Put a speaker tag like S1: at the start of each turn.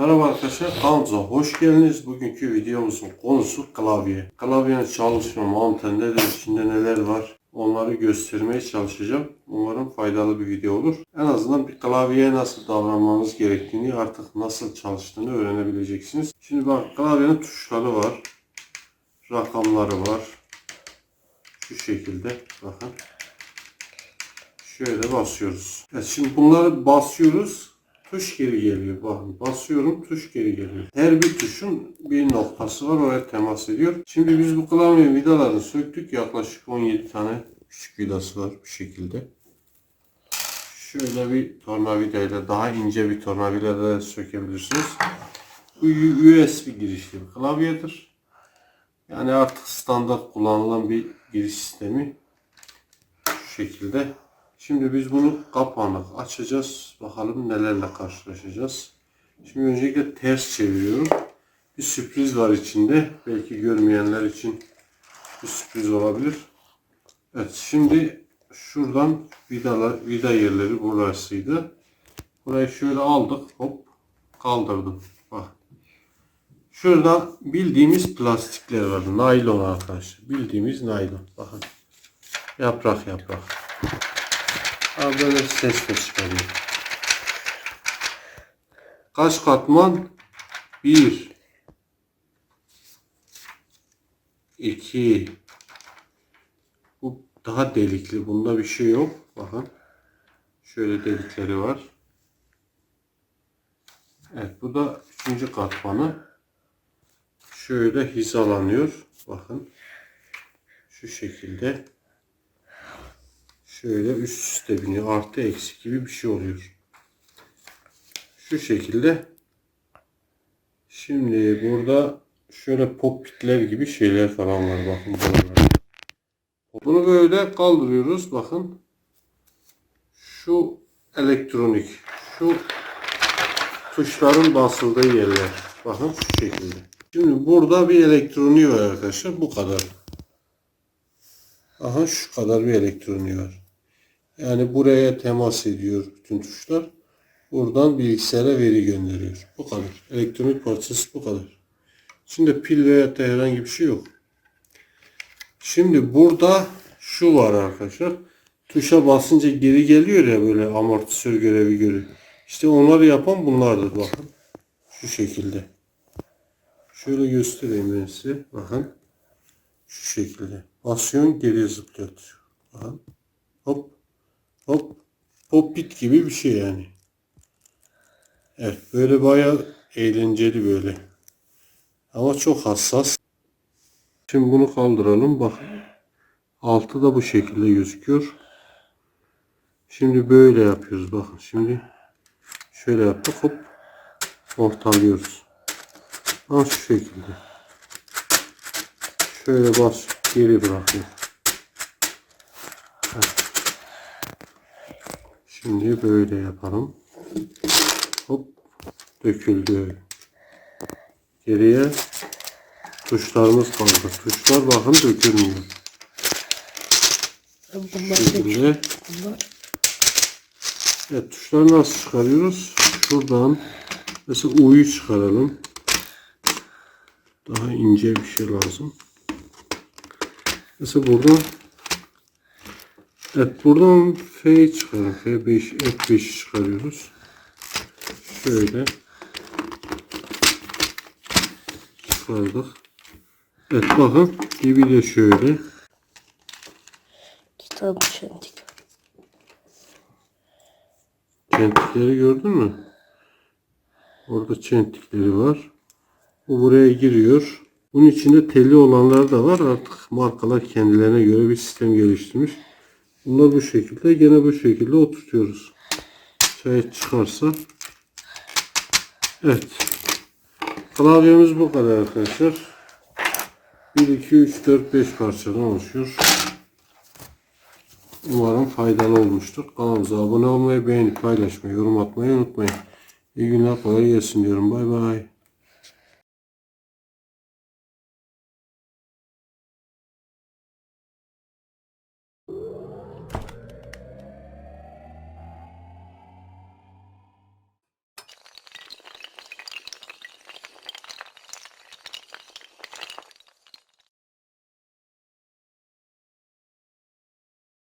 S1: Merhaba arkadaşlar, kanalımıza hoş geldiniz. Bugünkü videomuzun konusu klavye. Klavyenin çalışma mantığı nedir, içinde neler var onları göstermeye çalışacağım. Umarım faydalı bir video olur. En azından bir klavyeye nasıl davranmanız gerektiğini, artık nasıl çalıştığını öğrenebileceksiniz. Şimdi bak klavyenin tuşları var. Rakamları var. Şu şekilde bakın. Şöyle basıyoruz. Evet, şimdi bunları basıyoruz. Tuş geri geliyor. Bakın basıyorum tuş geri geliyor. Her bir tuşun bir noktası var oraya temas ediyor. Şimdi biz bu klavye vidalarını söktük. Yaklaşık 17 tane küçük vidası var bu şekilde. Şöyle bir tornavidayla daha ince bir tornavidayla da sökebilirsiniz. Bu USB girişli bir klavyedir. Yani artık standart kullanılan bir giriş sistemi. Şu şekilde. Şimdi biz bunu kapağını açacağız. Bakalım nelerle karşılaşacağız. Şimdi öncelikle ters çeviriyorum. Bir sürpriz var içinde. Belki görmeyenler için bir sürpriz olabilir. Evet şimdi şuradan vidalar, vida yerleri burasıydı. Burayı şöyle aldık. Hop kaldırdım. Bak. Şurada bildiğimiz plastikler var. Naylon arkadaşlar. Bildiğimiz naylon. Bakın. Yaprak yaprak. Böyle ses de çıkarıyor. Kaç katman? Bir. iki. Bu daha delikli. Bunda bir şey yok. Bakın. Şöyle delikleri var. Evet bu da üçüncü katmanı. Şöyle hizalanıyor. Bakın. Şu şekilde şöyle üst üste biniyor. Artı eksi gibi bir şey oluyor. Şu şekilde. Şimdi burada şöyle popitler gibi şeyler falan var. Bakın buralarda. Bunu böyle kaldırıyoruz. Bakın. Şu elektronik. Şu tuşların basıldığı yerler. Bakın şu şekilde. Şimdi burada bir elektroniği var arkadaşlar. Bu kadar. Aha şu kadar bir elektroniği var. Yani buraya temas ediyor bütün tuşlar. Buradan bilgisayara veri gönderiyor. Bu kadar. Elektronik parçası bu kadar. Şimdi pil veya da herhangi bir şey yok. Şimdi burada şu var arkadaşlar. Tuşa basınca geri geliyor ya böyle amortisör görevi görüyor. İşte onları yapan bunlardır bakın. Şu şekilde. Şöyle göstereyim ben size. Bakın. Şu şekilde. Basıyorsun geriye zıplatıyor. Bakın. Hop. Hop. Popit gibi bir şey yani. Evet böyle bayağı eğlenceli böyle. Ama çok hassas. Şimdi bunu kaldıralım. Bak. Altı da bu şekilde gözüküyor. Şimdi böyle yapıyoruz. Bakın şimdi şöyle yaptık. Hop. Ortalıyoruz. Ha şu şekilde. Şöyle bas geri bırakıyor. Evet. Şimdi böyle yapalım. Hop döküldü. Geriye tuşlarımız kaldı. Tuşlar bakın dökülmüyor.
S2: Bunlar.
S1: Evet tuşları nasıl çıkarıyoruz? Şuradan mesela U'yu çıkaralım. Daha ince bir şey lazım. Mesela buradan Evet buradan F'yi çıkarın. F5, F5'i çıkarıyoruz. Şöyle çıkardık. Evet bakın gibi de şöyle.
S2: Kitap çentik.
S1: Çentikleri gördün mü? Orada çentikleri var. Bu buraya giriyor. Bunun içinde telli olanlar da var. Artık markalar kendilerine göre bir sistem geliştirmiş. Bunlar bu şekilde. Gene bu şekilde oturtuyoruz. Şayet çıkarsa. Evet. Klavyemiz bu kadar arkadaşlar. 1, 2, 3, 4, 5 parçadan oluşuyor. Umarım faydalı olmuştur. Kanalımıza abone olmayı, beğenip paylaşmayı, yorum atmayı unutmayın. İyi günler, kolay gelsin diyorum. Bay bay.